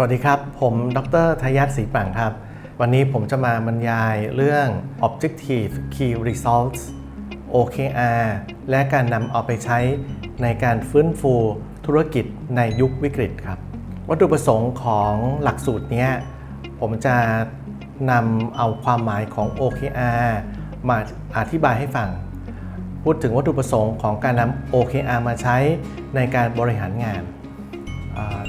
สวัสดีครับ ผมดรทยัตศรีปังครับ วันนี้ผมจะมาบรรยายเรื่อง Objective Key Results OKR และการนำเอาไปใช้ในการฟื้นฟูธุรกิจในยุควิกฤตครับ วัตถุประสงค์ของหลักสูตรเนี้ยผมจะนำเอาความหมายของ OKR มาอธิบายให้ฟัง พูดถึงวัตถุประสงค์ของการนำ OKR มาใช้ในการบริหารงาน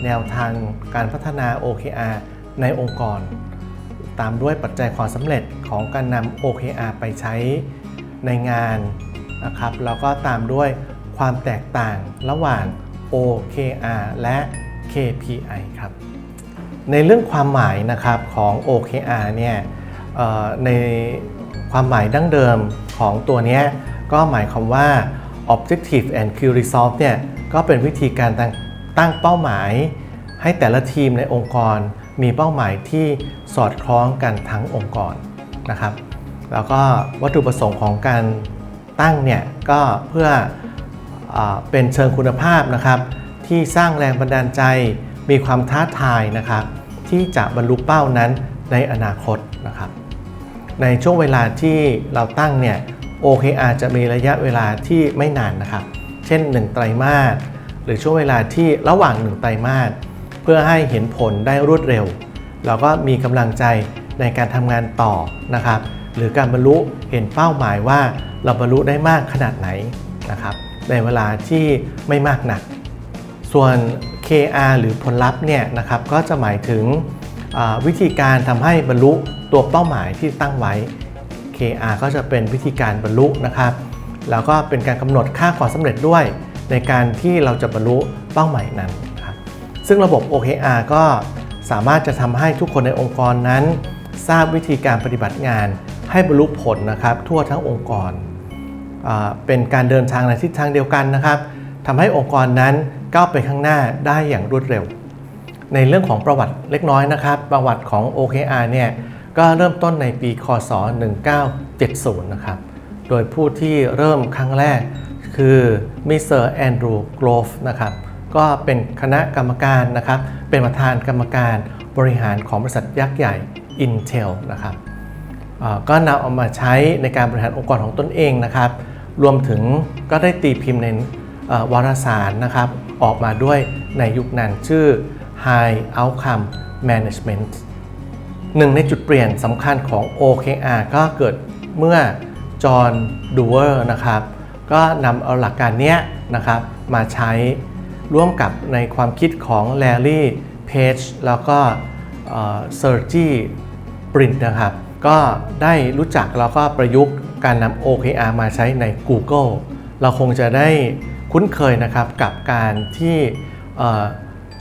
แนวทางการพัฒนา OKR ในองค์กร ตามด้วยปัจจัยความสำเร็จของการนำ OKR ไปใช้ในงานนะครับแล้วก็ตามด้วยความแตกต่างระหว่าง OKR และ KPI ครับ ในเรื่องความหมายนะครับของ OKR เนี่ยในความหมายดั้งเดิมของตัวนี้ก็หมายความว่า Objective and Key Result เนี่ยก็เป็นวิธีการ ตั้งเป้าหมาย ให้แต่ละทีมในองค์กร มีเป้าหมายที่สอดคล้องกันทั้งองค์กรนะครับ แล้วก็วัตถุประสงค์ของการตั้งเนี่ยก็เพื่ออเป็นเชิงคุณภาพนะครับ ที่สร้างแรงบันดาลใจมีความท้าทายนะครับ ที่จะบรรลุเป้านั้นในอนาคตนะครับ ในช่วงเวลาที่เราตั้งเนี่ย OKR จะมีระยะเวลาที่ไม่นานนะครับ เช่น 1 ไตรมาส หรือช่วงเวลาที่ระหว่าง1ไตรมาสเพื่อให้เห็นผลได้รวดเร็ว เราก็มีกำลังใจในการทำงานต่อนะครับ หรือการบรรลุเห็นเป้าหมายว่าเราบรรลุได้มากขนาดไหนนะครับ ในเวลาที่ไม่มากหนัก ส่วน KR หรือผลลัพธ์เนี่ยนะครับก็จะหมายถึงวิธีการทำให้บรรลุตัวเป้าหมายที่ตั้งไว้ KR ก็จะเป็นวิธีการบรรลุนะครับ แล้วก็เป็นการกำหนดค่าความสำเร็จด้วย ในการที่เราจะบรรลุเป้าหมายนั้นครับซึ่งระบบ OKR ก็สามารถจะทำให้ทุกคนในองค์กรนั้น ทราบวิธีการปฏิบัติงาน ให้บรรลุผลนะครับ ทั่วทั้งองค์กร เป็นการเดินทางในทิศทางเดียวกันนะครับทำให้องค์กรนั้นก้าวไปข้างหน้าได้อย่างรวดเร็ว ในเรื่องของประวัติเล็กน้อยนะครับ ประวัติของ OKR เนี่ยก็เริ่มต้นในปีคศ 1970 นะครับ โดยผู้ที่เริ่มครั้งแรก คือมิสเตอร์แอนดรูว์โกลฟนะครับก็เป็นคณะกรรมการนะครับ เป็นประธานกรรมการบริหารของบริษัทยักษ์ใหญ่ Intel นะครับก็นำเอามาใช้ในการบริหารองค์กรของตนเองนะครับ รวมถึงก็ได้ตีพิมพ์ในวารสารนะครับ ออกมาด้วยในยุคนั้นชื่อ High Outcome Management หนึ่งในจุดเปลี่ยนสำคัญของ OKR ก็เกิดเมื่อจอห์นดูเวอร์นะครับ ก็นำเอาหลักการนี้นะครับมาใช้ร่วมกับในความคิดของแลลี่เพจแล้วก็เซอร์จีปรินนะครับ ก็ได้รู้จักแล้วก็ประยุกต์การนำ OKR มาใช้ใน Google เราคงจะได้คุ้นเคยนะครับกับการที่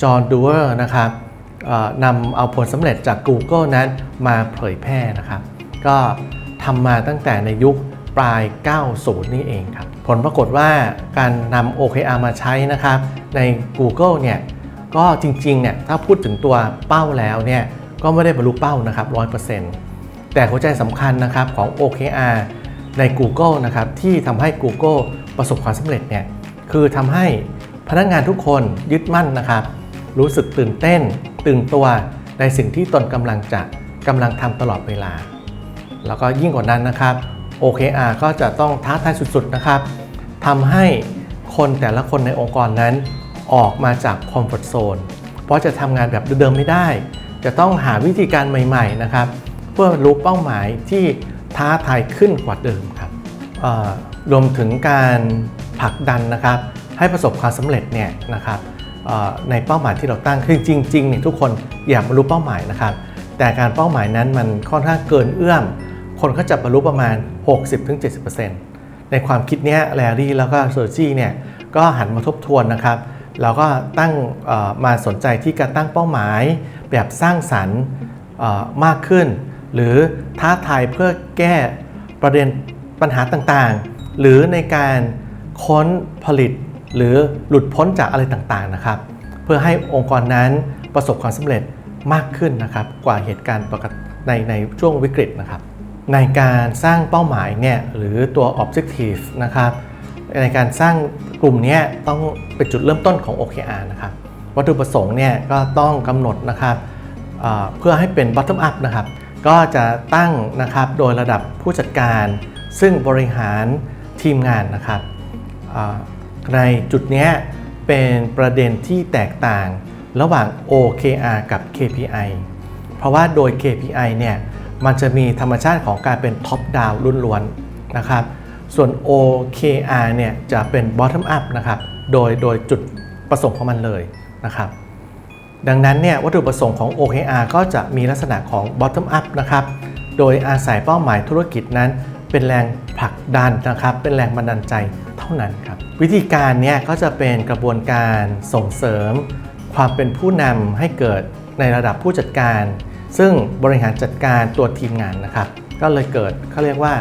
จอห์นดูเวอร์นะครับนำเอาผลสำเร็จจาก Google นั้นมาเผยแพร่นะครับ ก็ทำมาตั้งแต่ในยุคปลาย 90 นี่เองครับ ผลปรากฏว่าการนำ OKR มาใช้นะครับใน Google เนี่ยก็จริงๆเนี่ยถ้าพูดถึงตัวเป้าแล้วเนี่ยก็ไม่ได้บรรลุเป้านะครับ100%แต่หัวใจสำคัญนะครับของ OKR ใน Google นะครับที่ทำให้ Google ประสบความสำเร็จเนี่ยคือทำให้พนักงานทุกคนยึดมั่นนะครับ รู้สึกตื่นเต้น ตื่นตัวในสิ่งที่ตนกำลังจะกำลังทำตลอดเวลา แล้วก็ยิ่งกว่านั้นนะครับ OKR ก็จะต้องท้าทายสุดๆนะครับทำให้คนแต่ละคนในองค์กรนั้นออกมาจากคอมฟอร์ทโซนเพราะจะทำงานแบบเดิมๆไม่ได้ จะต้องหาวิธีการใหม่ๆนะครับ เพื่อรรลุเป้าหมายที่ท้าทายขึ้นกว่าเดิมครับรวมถึงการผลักดันนะครับ ให้ประสบความสำเร็จเนี่ยนะครับในเป้าหมายที่เราตั้งคือจริงๆเนี่ยทุกคนอยากบรรลุเป้าหมายนะครับ แต่การเป้าหมายนั้นมันค่อนข้างเกินเอื้อม คนก็จะบรรลุประมาณ 60-70%ในความคิดนี้แลรี่แล้วก็โซจี้เนี่ยก็หันมาทบทวนนะครับแล้วก็ตั้งมาสนใจที่การตั้งเป้าหมายแบบสร้างสรรค์มากขึ้น หรือท้าทายเพื่อแก้ประเด็นปัญหาต่างๆ หรือในการค้นผลิต หรือหลุดพ้นจากอะไรต่างๆนะครับ เพื่อให้องค์กรนั้นประสบความสำเร็จมากขึ้นนะครับ กว่าเหตุการณ์ปกติในในช่วงวิกฤตนะครับ ในการสร้างเป้าหมายเนี่ยหรือตัว objective นะครับในการสร้างกลุ่มนี้ต้องเป็นจุดเริ่มต้นของ OKR นะครับวัตถุประสงค์เนี่ยก็ต้องกำหนดนะครับเพื่อให้เป็น bottom up นะครับก็จะตั้งนะครับโดยระดับผู้จัดการ ซึ่งบริหารทีมงานนะครับในจุดนี้เป็นประเด็นที่แตกต่างระหว่าง OKR กับ KPI เพราะว่าโดย KPI เนี่ย มันจะมีธรรมชาติของการเป็น top down ล้วนๆนะครับ ส่วน OKR เนี่ยจะเป็น bottom up นะครับ โดยโดยจุดประสงค์ของมันเลยนะครับ ดังนั้นเนี่ยวัตถุประสงค์ของ OKR ก็จะมีลักษณะของ bottom up นะครับ โดยอาศัยเป้าหมายธุรกิจนั้นเป็นแรงผลักดันนะครับ เป็นแรงบันดาลใจเท่านั้นครับ วิธีการเนี่ยก็จะเป็นกระบวนการส่งเสริม ความเป็นผู้นำให้เกิดในระดับผู้จัดการ ซึ่งบริหารจัดการตัวทีมงานนะครับ ก็เลยเกิดเขาเรียกว่า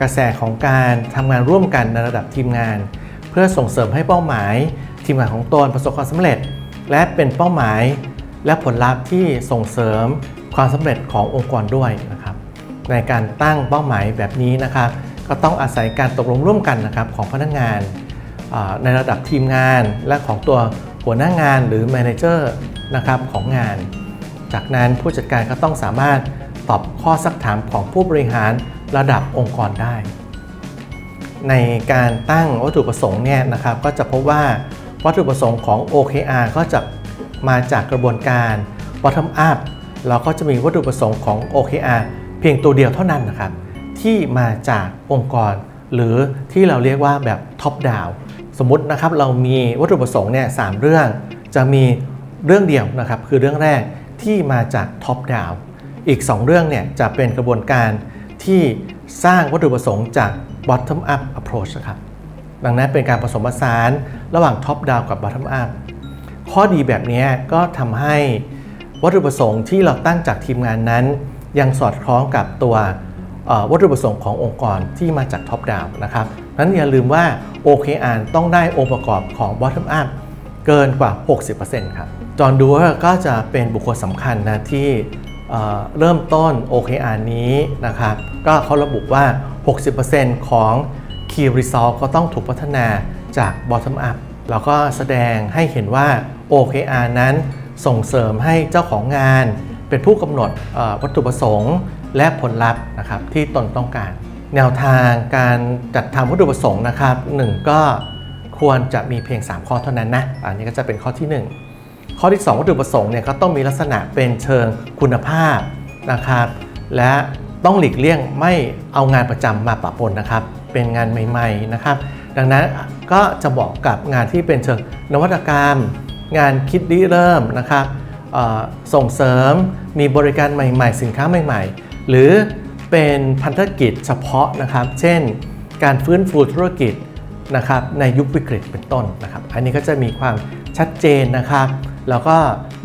กระแสของการทำงานร่วมกันในระดับทีมงาน เพื่อส่งเสริมให้เป้าหมายทีมงานของตนประสบความสำเร็จ และเป็นเป้าหมายและผลลัพธ์ที่ส่งเสริมความสำเร็จขององค์กรด้วยนะครับ ในการตั้งเป้าหมายแบบนี้นะครับ ก็ต้องอาศัยการตกลงร่วมกันนะครับของพนักงานในระดับทีมงานและของตัวหัวหน้างานหรือแมเนเจอร์นะครับของงาน จากนั้นผู้จัดการก็ต้องสามารถตอบข้อซักถามของผู้บริหารระดับองค์กรได้ ในการตั้งวัตถุประสงค์เนี่ยนะครับก็จะพบว่าวัตถุประสงค์ของ OKR ก็จะมาจากกระบวนการ bottom up เราก็จะมีวัตถุประสงค์ของ OKR เพียงตัวเดียวเท่านั้นนะครับ ที่มาจากองค์กร หรือที่เราเรียกว่าแบบ top down สมมตินะครับเรามีวัตถุประสงค์เนี่ยสามเรื่อง จะมีเรื่องเดียวนะครับคือเรื่องแรก ที่มาจาก top down อีก 2 เรื่องเนี่ยจะเป็นกระบวนการที่สร้างวัตถุประสงค์จาก bottom up approach นะครับดังนั้นเป็นการผสมผสานระหว่าง top down กับ bottom up ข้อดีแบบนี้ก็ทำให้วัตถุประสงค์ที่เราตั้งจากทีมงานนั้น ยังสอดคล้องกับตัววัตถุประสงค์ขององค์กรที่มาจาก top down นะครับนั้นอย่าลืมว่า OKR ต้องได้องค์ประกอบของ bottom up เกินกว่า 60%ครับ จอห์นดูเวอร์ก็จะเป็นบุคคลสำคัญนะที่เอ่อเริ่มต้น OKR นี้นะครับ ก็เขาระบุว่า 60%ของ Key Result ก็ต้องถูกพัฒนาจาก Bottom Up แล้วก็แสดงให้เห็นว่า OKR นั้นส่งเสริมให้เจ้าของงาน เป็นผู้กำหนดวัตถุประสงค์และผลลัพธ์นะครับที่ตนต้องการ แนวทางการจัดทำวัตถุประสงค์นะครับหนึ่งก็ ควรจะมีเพียง 3 ข้อเท่านั้นนะ อันนี้ก็จะเป็นข้อที่ 1 ข้อที่ 2 วัตถุประสงค์เนี่ยก็ต้องมีลักษณะเป็นเชิงคุณภาพนะครับและต้องหลีกเลี่ยงไม่เอางานประจำมาปะปนนะครับ เป็นงานใหม่ๆนะครับ ดังนั้นก็จะเหมาะกับงานที่เป็นเชิงนวัตกรรม งานคิดริเริ่มนะครับส่งเสริมมีบริการใหม่ ๆ สินค้าใหม่ ๆ หรือเป็นพันธกิจเฉพาะนะครับ เช่น การฟื้นฟูธุรกิจ นะครับในยุควิกฤตเป็นต้นนะครับ อันนี้ก็จะมีความชัดเจนนะครับแล้วก็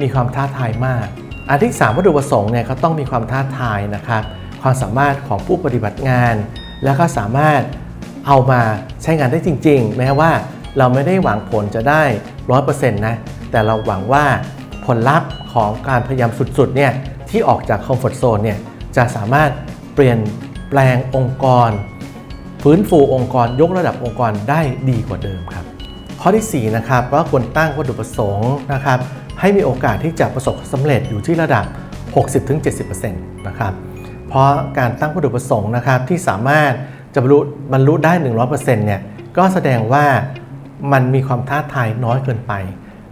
มีความท้าทายมาก อันที่ 3 วัตถุประสงค์เนี่ยก็ต้องมีความท้าทายนะครับ ความสามารถของผู้ปฏิบัติงาน แล้วก็สามารถเอามาใช้งานได้จริง ๆ แม้ว่าเราไม่ได้หวังผลจะได้100%นะแต่เราหวังว่าผลลัพธ์ของการพยายามสุดๆเนี่ยที่ออกจากคอมฟอร์ทโซนเนี่ยจะสามารถเปลี่ยนแปลงองค์กร ฟื้นฟูองค์กรยกระดับองค์กรได้ดีกว่าเดิมครับ ข้อที่4นะครับก็ควรตั้งวัตถุประสงค์นะครับให้มีโอกาสที่จะประสบความสำเร็จอยู่ที่ระดับ 60-70%นะครับเพราะการตั้งวัตถุประสงค์นะครับที่สามารถจะบรรลุบรรลุได้ 100%เนี่ยก็แสดงว่ามันมีความท้าทายน้อยเกินไป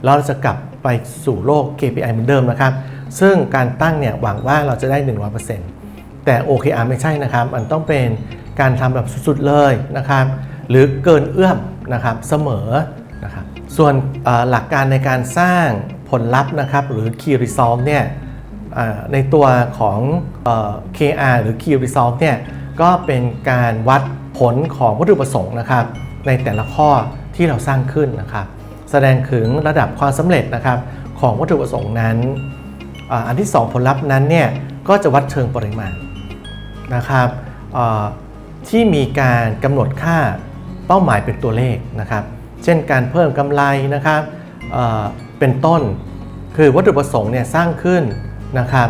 เราจะกลับไปสู่โลก KPI เหมือนเดิมนะครับ ซึ่งการตั้งเนี่ยหวังว่าเราจะได้ 100%แต่ OKR ไม่ใช่นะครับ มันต้องเป็น การทำแบบสุดๆเลยนะครับ หรือเกินเอื้อมนะครับเสมอนะครับ ส่วนหลักการในการสร้างผลลัพธ์นะครับ หรือ Key Result เนี่ยในตัวของเอ่อ KR หรือ Key Result เนี่ยก็เป็นการวัดผลของวัตถุประสงค์นะครับ ในแต่ละข้อที่เราสร้างขึ้นนะครับ แสดงถึงระดับความสำเร็จนะครับของวัตถุประสงค์นั้นอ,อันที่ 2 ผลลัพธ์นั้นเนี่ยก็จะวัดเชิงปริมาณนะครับ ที่มีการกำหนดค่าเป้าหมายเป็นตัวเลขนะครับ เช่นการเพิ่มกำไรนะครับเเป็นต้น คือวัตถุประสงค์เนี่ยสร้างขึ้นนะครับ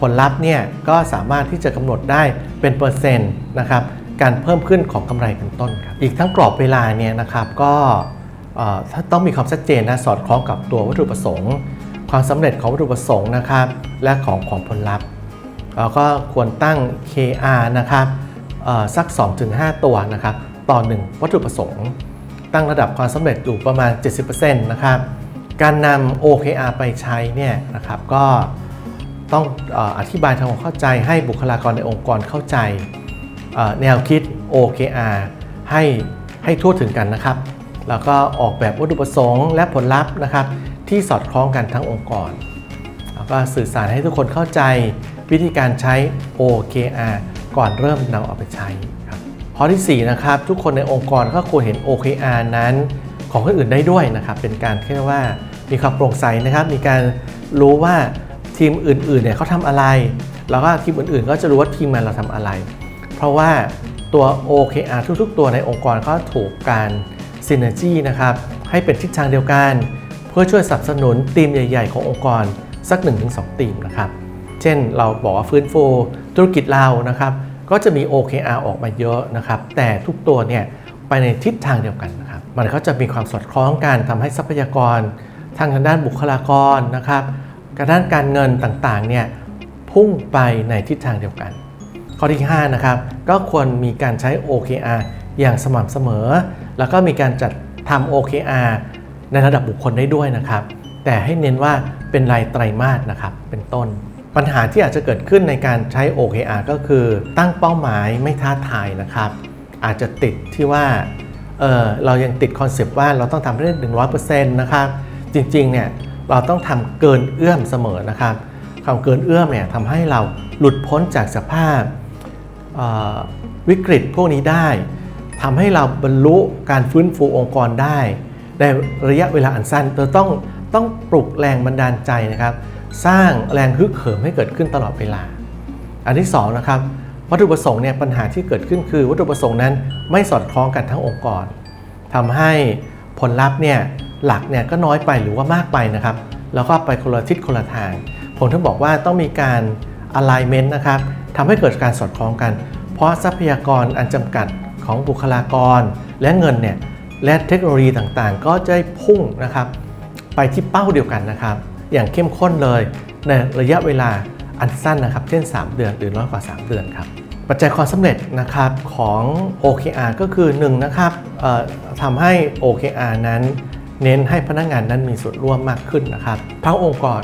ผลลัพธ์เนี่ยก็สามารถที่จะกำหนดได้เป็นเปอร์เซ็นต์นะครับ การเพิ่มขึ้นของกำไรเป็นต้นครับอีกทั้งกรอบเวลาเนี่ยนะครับก็ถ้าต้องมีความชัดเจนนะสอดคล้องกับตัววัตถุประสงค์ ความสำเร็จของวัตถุประสงค์นะครับ และของของผลลัพธ์เราก็ควรตั้ง KR นะครับ สัก 2-5 ตัวนะครับต่อ 1 วัตถุประสงค์ ตั้งระดับความสำเร็จอยู่ประมาณ 70%นะครับการนำ OKR ไปใช้เนี่ยนะครับก็ต้องออธิบายทำความเข้าใจให้บุคลากรในองค์กรเข้าใจแนวคิด OKR ให้ให้ทั่วถึงกันนะครับ แล้วก็ออกแบบวัตถุประสงค์และผลลัพธ์นะครับ ที่สอดคล้องกันทั้งองค์กร แล้วก็สื่อสารให้ทุกคนเข้าใจวิธีการใช้ OKR ก่อนเริ่มนำเอาไปใช้ครับข้อที่ 4 นะครับ ทุกคนในองค์กรก็ควรเห็น OKR นั้นของคนอื่นได้ด้วยนะครับ เป็นการเรียกว่ามีความโปร่งใสนะครับ มีการรู้ว่าทีมอื่นๆเนี่ยเขาทำอะไร แล้วก็ทีมอื่นๆ ก็จะรู้ว่าทีมงานเราทำอะไร เพราะว่าตัว OKR ทุกๆ ตัวในองค์กรก็ถูกการ Synergy นะครับให้เป็นทิศทางเดียวกัน เพื่อช่วยสนับสนุนทีมใหญ่ ๆ ขององค์กรสัก 1-2 ทีมนะครับ เช่นเราบอกว่าฟื้นฟู ธุรกิจเรานะครับ ก็จะมี OKR ออกมาเยอะนะครับ แต่ทุกตัวเนี่ยไปในทิศทางเดียวกันนะครับ มันก็จะมีความสอดคล้องกันทำให้ทรัพยากร ทางด้านบุคลากรนะครับการด้านการเงินต่างๆเนี่ยพุ่งไปในทิศทางเดียวกัน ข้อที่5นะครับก็ควรมีการใช้ OKR อย่างสม่ำเสมอ แล้วก็มีการจัดทำ OKR ในระดับบุคคลได้ด้วยนะครับ แต่ให้เน้นว่าเป็นรายไตรมาสนะครับเป็นต้น ปัญหาที่อาจจะเกิดขึ้นในการใช้ OKR ก็คือตั้งเป้าหมายไม่ท้าทายนะครับ อาจจะติดที่ว่าเออเรายังติดคอนเซปต์ว่าเราต้องทำให้ได้หนึ่งร้อยเปอร์เซ็นต์นะครับจริงๆเนี่ยเราต้องทำเกินเอื้อมเสมอนะครับความเกินเอื้อมเนี่ยทำให้เราหลุดพ้นจากสภาพวิกฤตพวกนี้ได้ทำให้เราบรรลุการฟื้นฟูองค์กรได้ ในระยะเวลาอันสั้นเราต้องต้องปลุกแรงบันดาลใจนะครับ สร้างแรงฮึกเหิมให้เกิดขึ้นตลอดเวลา อันที่สองนะครับวัตถุประสงค์เนี่ยปัญหาที่เกิดขึ้นคือวัตถุประสงค์นั้นไม่สอดคล้องกันทั้งองค์กรทำให้ผลลัพธ์เนี่ยหลักเนี่ยก็น้อยไปหรือว่ามากไปนะครับ แล้วก็ไปคนละทิศคนละทาง ผมถึงบอกว่าต้องมีการ alignment นะครับทำให้เกิดการสอดคล้องกัน เพราะทรัพยากรอันจำกัดของบุคลากร และเงินเนี่ยและเทคโนโลยีต่างๆ ก็จะพุ่งนะครับ ไปที่เป้าเดียวกันนะครับ อย่างเข้มข้นเลยในระยะเวลาอันสั้นนะครับ เช่น 3 เดือนหรือน้อยกว่า 3 เดือนครับ ปัจจัยความสำเร็จนะครับของ OKR ก็คือ1นะครับทำให้ OKR นั้นเน้นให้พนักงานนั้นมีส่วนร่วมมากขึ้นนะครับทั้งองค์กร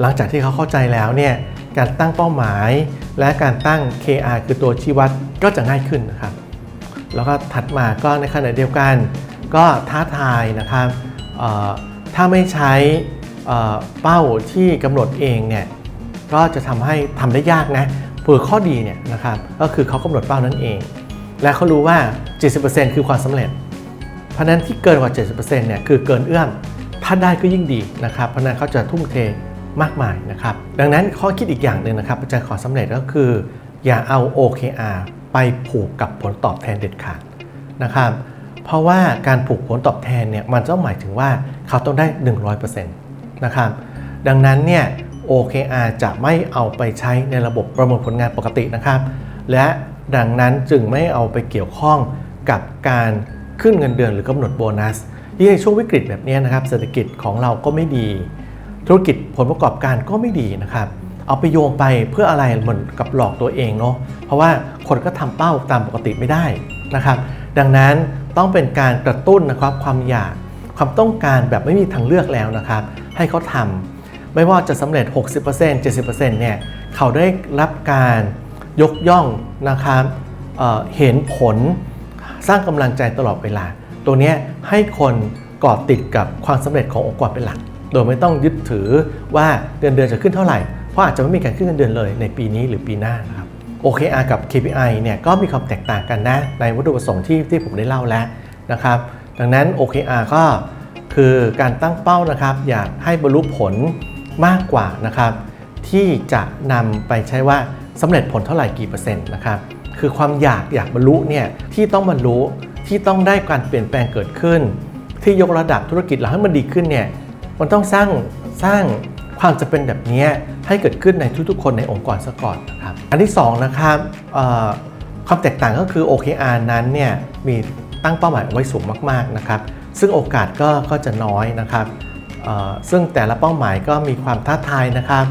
หลังจากที่เขาเข้าใจแล้วเนี่ยการตั้งเป้าหมาย และการตั้ง KR คือตัวชี้วัดก็จะง่ายขึ้นนะครับ แล้วก็ถัดมาก็ในขณะเดียวกัน ก็ท้าทายนะครับถ้าไม่ใช้ เป้าที่กำหนดเองเนี่ยก็จะทำให้ทำได้ยากนะเผื่อข้อดีเนี่ยนะครับก็คือเขากำหนดเป้านั่นเอง และเขารู้ว่า 70%คือความสำเร็จ เพราะนั้นที่เกินกว่า 70%เนี่ยคือเกินเอื้อมถ้าได้ก็ยิ่งดีนะครับ เพราะนั้นเขาจะทุ่มเทมากมายนะครับ ดังนั้นข้อคิดอีกอย่างหนึ่งนะครับปัจจัยความสำเร็จก็คือ อย่าเอา OKR ไปผูกกับผลตอบแทนเด็ดขาดนะครับ เพราะว่าการผูกผลตอบแทนเนี่ยมันต้องหมายถึงว่าเขาต้องได้ 100% นะครับ ดังนั้นเนี่ย OKR จะไม่เอาไปใช้ในระบบประเมินผลงานปกตินะครับ และดังนั้นจึงไม่เอาไปเกี่ยวข้องกับการขึ้นเงินเดือนหรือกำหนดโบนัสยิ่งในช่วงวิกฤตแบบนี้นะครับ เศรษฐกิจของเราก็ไม่ดี ธุรกิจผลประกอบการก็ไม่ดีนะครับ เอาไปโยงไปเพื่ออะไรเหมือนกับหลอกตัวเองเนาะเพราะว่าคนก็ทำเป้าตามปกติไม่ได้นะครับ ดังนั้นต้องเป็นการกระตุ้นนะครับความอยาก ความต้องการแบบไม่มีทางเลือกแล้วนะครับ ให้เขาทำไม่ว่าจะสำเร็จ 60% 70%เนี่ยเขาได้รับการยกย่องนะครับเเห็นผลสร้างกำลังใจตลอดเวลา ตัวนี้ให้คนเกาะติดกับความสำเร็จขององค์กรเป็นหลัก โดยไม่ต้องยึดถือว่าเดือนเดือนจะขึ้นเท่าไหร่ เพราะอาจจะไม่มีการขึ้นเงินเดือนเลยในปีนี้หรือปีหน้านะครับ OKR กับ KPI เนี่ยก็มีความแตกต่างกันนะในวัตถุประสงค์ที่ที่ผมได้เล่าแล้วนะครับ ดังนั้น OKR ก็คือการตั้งเป้านะครับ อยากให้บรรลุผลมากกว่านะครับ ที่จะนำไปใช้ว่าสำเร็จผลเท่าไหร่กี่เปอร์เซ็นต์นะครับ คือความอยากอยากบรรลุเนี่ยที่ต้องบรรลุที่ต้องได้การเปลี่ยนแปลงเกิดขึ้น ที่ยกระดับธุรกิจเราให้มันดีขึ้นเนี่ยมันต้องสร้างสร้างความจะเป็นแบบนี้ให้เกิดขึ้นในทุกๆ คนในองค์กรซะก่อนนะครับ อันที่สองนะครับความแตกต่างก็คือ OKR นั้นเนี่ยมี ตั้งเป้าหมายไว้สูงมากๆนะครับ ซึ่งโอกาสก็ก็จะน้อยนะครับซึ่งแต่ละเป้าหมายก็มีความท้าทายนะครับ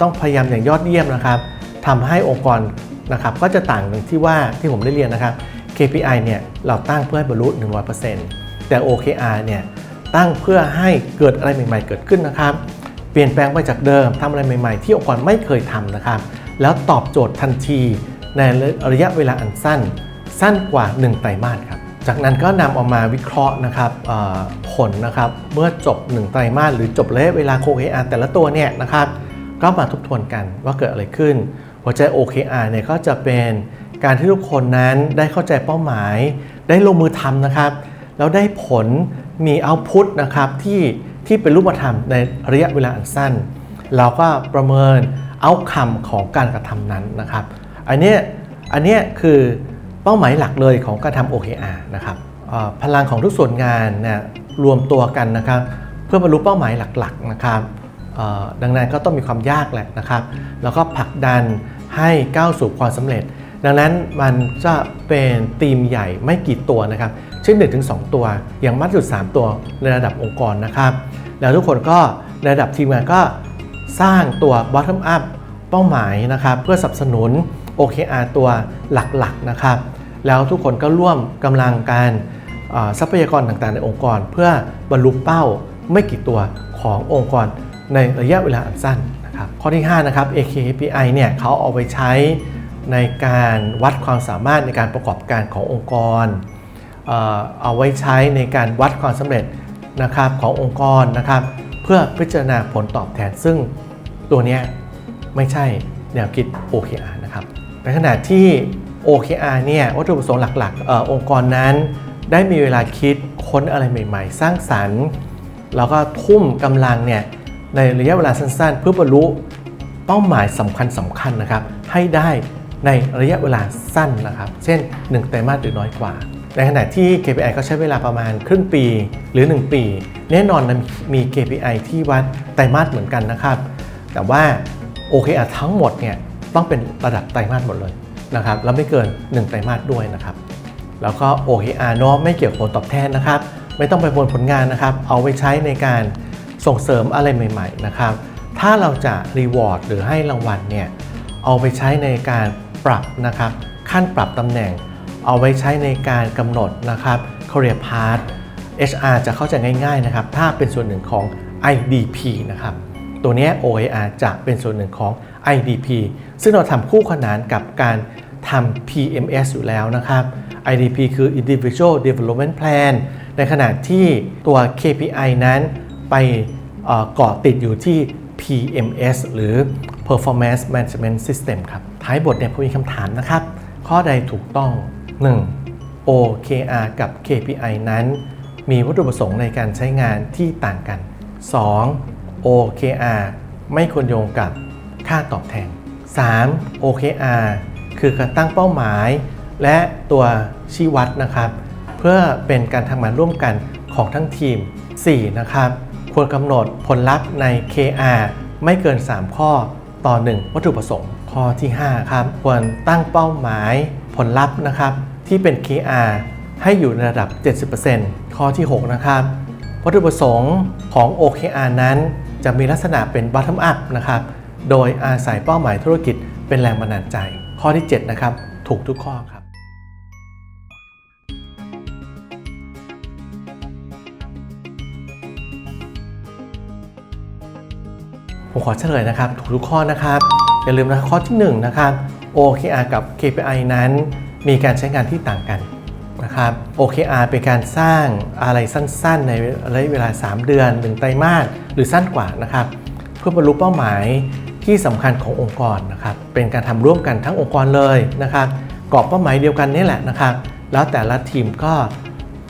ต้องพยายามอย่างยอดเยี่ยมนะครับทำให้องค์กรนะครับก็จะต่างกันที่ว่าที่ผมได้เรียนนะครับ KPI เนี่ยเราตั้งเพื่อให้บรรลุ 100%แต่ OKR เนี่ยตั้งเพื่อให้เกิดอะไรใหม่ ๆ เกิดขึ้นนะครับ เปลี่ยนแปลงไปจากเดิมทำอะไรใหม่ ๆ ที่องค์กรไม่เคยทำนะครับ แล้วตอบโจทย์ทันทีในระยะเวลาอันสั้น สั้นกว่า 1 ไตรมาสครับ จากนั้นก็นำออกมาวิเคราะห์นะครับผลนะครับเมื่อจบ 1 ไตรมาสหรือจบระยะเวลา OKR แต่ละตัวเนี่ยนะครับก็มาทบทวนกันว่าเกิดอะไรขึ้น หัวใจ OKR เนี่ยก็จะเป็นการที่ทุกคนนั้นได้เข้าใจเป้าหมาย ได้ลงมือทำนะครับ แล้วได้ผลมีเอาพุตนะครับที่ที่เป็นรูปธรรมในระยะเวลาอันสั้น เราก็ประเมินเอาคำของการกระทำนั้นนะครับ อันนี้อันนี้คือ เป้าหมายหลักเลยของการทำ OKR นะครับพลังของทุกส่วนงานเนี่ยรวมตัวกันนะครับเพื่อบรรลุเป้าหมายหลักๆนะครับดังนั้นก็ต้องมีความยากแหละนะครับ แล้วก็ผลักดันให้ก้าวสู่ความสำเร็จ ดังนั้นมันจะเป็นทีมใหญ่ไม่กี่ตัวนะครับเช่น1ถึง2ตัว อย่างมากสุด 3 ตัวในระดับองค์กรนะครับ แล้วทุกคนก็ในระดับทีมงานก็สร้างตัว bottom up เป้าหมายนะครับ เพื่อสนับสนุน OKR ตัวหลักๆนะครับ แล้วทุกคนก็ร่วมกำลังการทรัพยากรต่างๆ ในองค์กร เพื่อบรรลุเป้าไม่กี่ตัวขององค์กรในระยะเวลาอันสั้นนะครับ ข้อที่ 5 นะครับ AKPI เนี่ยเขาเอาไปใช้ในการวัดความสามารถในการประกอบการขององค์กร เอาไว้ใช้ในการวัดความสำเร็จนะครับขององค์กรนะครับ เพื่อพิจารณาผลตอบแทนซึ่งตัวนี้ไม่ใช่แนวคิด OKR นะครับ ในขณะที่ OKR เนี่ยวัตถุประสงค์หลักๆอองค์กรนั้น ได้มีเวลาคิดค้นอะไรใหม่ๆ สร้างสรรค์แล้วก็ทุ่มกำลังเนี่ยในระยะเวลาสั้นๆ เพื่อบรรลุเป้าหมายสำคัญสำคัญๆนะครับ ให้ได้ในระยะเวลาสั้นนะครับ เช่น 1 ไตรมาสหรือน้อยกว่า ในขณะที่ KPI ก็ใช้เวลาประมาณครึ่งปีหรือ 1 ปี แน่นอนนะมี KPI ที่วัดไตรมาสเหมือนกันนะครับ แต่ว่า OKR ทั้งหมดเนี่ย ต้องเป็นระดับไตรมาสหมดเลยนะครับแล้วไม่เกิน 1 ไตรมาสด้วยนะครับ แล้วก็ OKR เนาะไม่เกี่ยวกับผลตอบแทนนะครับ ไม่ต้องไปบนผลงานนะครับ เอาไปใช้ในการส่งเสริมอะไรใหม่ ๆ นะครับ ถ้าเราจะรีวอร์ดหรือให้รางวัลเนี่ยเอาไปใช้ในการปรับนะครับ ขั้นปรับตำแหน่ง เอาไว้ใช้ในการกำหนดนะครับ career path HR จะเข้าใจง่าย ๆนะครับ ถ้าเป็นส่วนหนึ่งของ IDP นะครับ ตัวนี้ OAR จะเป็นส่วนหนึ่งของ IDP ซึ่งเราทำคู่ขนานกับการทำ PMS อยู่แล้วนะครับ IDP คือ Individual Development Plan ในขณะที่ตัว KPI นั้นไปเกาะติดอยู่ที่ PMS หรือ Performance Management System ครับ ท้ายบทเนี่ยผมมีคำถามนะครับ ข้อใดถูกต้อง 1. OKR กับ KPI นั้น มีวัตถุประสงค์ในการใช้งานที่ต่างกัน 2. OKR ไม่ควรโยงกับค่าตอบแทน 3. OKR คือการตั้งเป้าหมาย และตัวชี้วัดนะครับ เพื่อเป็นการทำงานร่วมกันของทั้งทีม 4. นะครับควรกำหนดผลลัพธ์ใน KR ไม่เกิน 3 ข้อต่อ 1 วัตถุประสงค์ ข้อที่ 5 ครับ ควรตั้งเป้าหมายผลลัพธ์นะครับ ที่เป็น KR ให้อยู่ในระดับ 70%ข้อที่ 6 นะครับ วัตถุประสงค์ของ OKR นั้นจะมีลักษณะเป็น bottom up นะครับ โดยอาศัยเป้าหมายธุรกิจเป็นแรงบันดาลใจ ข้อที่ 7 นะครับ ถูกทุกข้อครับ ผมขอเฉลยนะครับ ถูกทุกข้อนะครับ อย่าลืมนะข้อที่ 1 นะครับ OKR กับ KPI นั้นมีการใช้งานที่ต่างกันนะครับ OKR เป็นการสร้างอะไรสั้นๆ ในระยะเวลา 3 เดือน 1 ไตรมาสหรือสั้นกว่านะครับ เพื่อบรรลุเป้าหมาย ที่สำคัญขององค์กรนะครับเป็นการทำร่วมกันทั้งองค์กรเลยนะครับกรอบเป้าหมายเดียวกันนี่แหละนะครับแล้วแต่ละทีมก็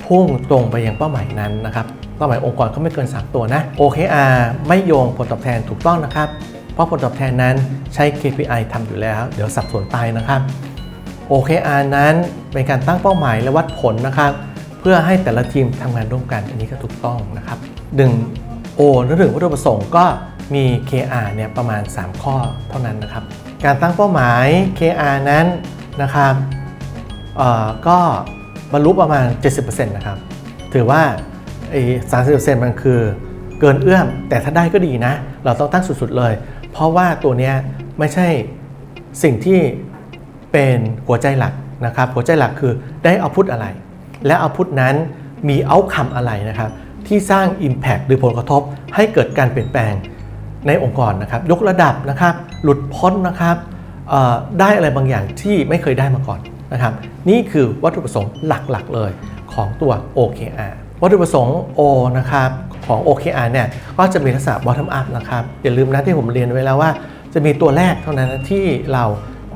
พุ่งตรงไปยังเป้าหมายนั้นนะครับเป้าหมายองค์กรก็ไม่เกิน 3 ตัวนะ OKR ไม่โยงผลตอบแทนถูกต้องนะครับ เพราะผลตอบแทนนั้นใช้ KPI ทำอยู่แล้ว เดี๋ยวสับสนไปนะครับ OKR นั้นเป็นการตั้งเป้าหมายและวัดผลนะครับเพื่อให้แต่ละทีมทำงานร่วมกันอันนี้ก็ถูกต้องนะครับดึง O หรือถึงวัตถุประสงค์ก็ มี KR เนี่ยประมาณ 3 ข้อเท่านั้นนะครับ การตั้งเป้าหมาย KR นั้นนะครับก็บรรลุประมาณ 70%นะครับ ถือว่าไอ้สามสิบเปอร์เซ็นต์มันคือเกินเอื้อม แต่ถ้าได้ก็ดีนะ เราต้องตั้งสุดๆเลย เพราะว่าตัวเนี้ยไม่ใช่สิ่งที่เป็นหัวใจหลักนะครับ หัวใจหลักคือได้เอาพุทอะไร และเอาพุทนั้นมีเอาคำอะไรนะครับ ที่สร้าง Impact หรือผลกระทบให้เกิดการเปลี่ยนแปลง ในองค์กรนะครับยกระดับนะครับหลุดพ้นนะครับได้อะไรบางอย่างที่ไม่เคยได้มาก่อนนะครับนี่คือวัตถุประสงค์หลักๆเลยของตัว OKR วัตถุประสงค์ O นะครับของ OKR เนี่ยก็จะมีลักษณะ bottom up นะครับอย่าลืมนะที่ผมเรียนไว้แล้วว่า จะมีตัวแรกเท่านั้นที่เรา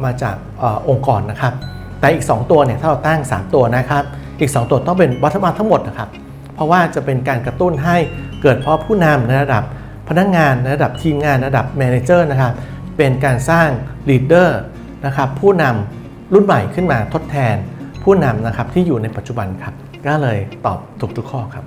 มาจากออองค์กรนะครับแต่อีก 2 ตัวเนี่ยถ้าเราตั้ง 3 ตัวนะครับอีก 2 ตัวต้องเป็น bottom up ทั้งหมดนะครับเพราะว่าจะเป็นการกระตุ้นให้เกิดเพราะผู้นำในระดับ พนักงานระดับทีมงานระดับแมเนเจอร์นะครับเป็นการสร้างลีดเดอร์นะครับผู้นำรุ่นใหม่ขึ้นมาทดแทนผู้นำนะครับที่อยู่ในปัจจุบันครับก็เลยตอบถูกทุกข้อครับ